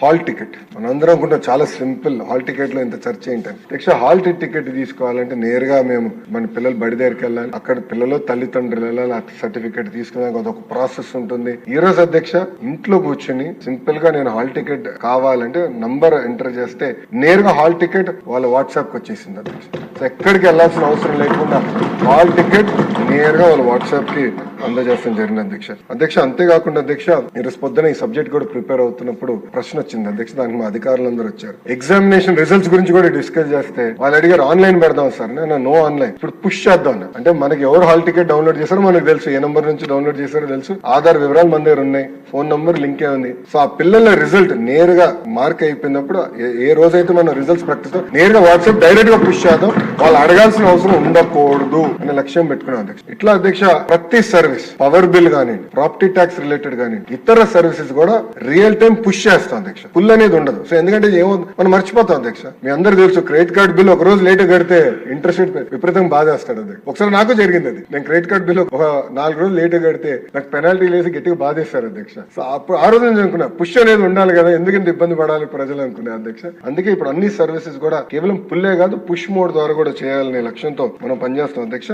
Hall ticket. మనందరం అనుకుంటాం చాలా సింపుల్ హాల్ టికెట్లో ఇంత చర్చ ఏంటని అధ్యక్ష హాల్ టికెట్ తీసుకోవాలంటే నేరుగా మేము మన పిల్లలు బడి దగ్గరికి వెళ్ళాలి. అక్కడ పిల్లలు తల్లిదండ్రులు వెళ్ళాలి ఆ సర్టిఫికేట్ తీసుకున్నాక అదొక ప్రాసెస్ ఉంటుంది. ఈ రోజు అధ్యక్ష ఇంట్లో కూర్చుని సింపుల్గా నేను హాల్ టికెట్ కావాలంటే నంబర్ ఎంటర్ చేస్తే నేరుగా హాల్ టికెట్ వాళ్ళ వాట్సాప్కి వచ్చేసింది అధ్యక్ష. ఎక్కడికి వెళ్ళాల్సిన అవసరం లేకుండా హాల్ టికెట్ నేరుగా వాళ్ళ వాట్సాప్కి అందజేస్తాం జరిగింది అధ్యక్ష. అధ్యక్ష అంతేకాకుండా అధ్యక్ష ఈ రోజు పొద్దున ఈ సబ్జెక్ట్ కూడా ప్రిపేర్ అవుతున్నప్పుడు ప్రశ్న వచ్చింది. అధ్యక్ష దానికి మా అధికారులు అందరూ వచ్చారు. ఎగ్జామినేషన్ రిజల్ట్స్ గురించి కూడా డిస్కస్ చేస్తే వాళ్ళు అడిగారు ఆన్లైన్ పెడదాం సార్. నేను నో ఆన్లైన్ ఇప్పుడు పుష్ చేద్దాం అంటే మనకి ఎవరు హాల్ టికెట్ డౌన్లోడ్ చేశారో మనకు తెలుసు. ఏ నెంబర్ నుంచి డౌన్లోడ్ చేశారో తెలుసు. ఆధార్ వివరాలు మన దగ్గర ఉన్నాయి. ఫోన్ నంబర్ లింక్ ఏ ఉంది. సో ఆ పిల్లల రిజల్ట్ నేరుగా మార్క్ అయిపోయినప్పుడు ఏ- రోజైతే మనం రిజల్ట్స్ ప్రకటిస్తాం నేరుగా వాట్సాప్ డైరెక్ట్గా పుష్ చేద్దాం. వాళ్ళు అడగాల్సిన అవసరం ఉండకూడదు అనే లక్ష్యం పెట్టుకున్నాం అధ్యక్ష. ఇట్లా అధ్యక్ష ప్రతి సర్వీస్ పవర్ బిల్ కానీ ప్రాపర్టీ ట్యాక్స్ రిలేటెడ్ కానీ ఇతర సర్వీసెస్ కూడా రియల్ టైం పుష్ చేస్తాం అధ్యక్ష. పుల్ అనేది ఉండదు. సో ఎందుకంటే ఏమో మనం మర్చిపోతాం అధ్యక్ష. మీ అందరు తెలుసు క్రెడిట్ కార్డ్ బిల్ ఒక రోజు లేట్ కడితే ఇంట్రెస్ట్ విపరీతం బాధేస్తాడు అది ఒకసారి నాకు జరిగింది అది. నేను క్రెడిట్ కార్డ్ బిల్ ఒక నాలుగు రోజులు లేట్ కడితే నాకు పెనాల్టీ లేసి గట్టిగా బాధేస్తారు అధ్యక్ష. సో అప్పుడు ఆ రోజు నేను అనుకున్నా పుష్ అనేది ఉండాలి కదా ఎందుకంటే ఇబ్బంది పడాలి ప్రజలు అనుకునే అధ్యక్ష. అందుకే ఇప్పుడు అన్ని సర్వీసెస్ కూడా కేవలం పుల్లే కాదు పుష్ మోడ్ ద్వారా కూడా చేయాలనే లక్ష్యంతో మనం పనిచేస్తాం అధ్యక్ష.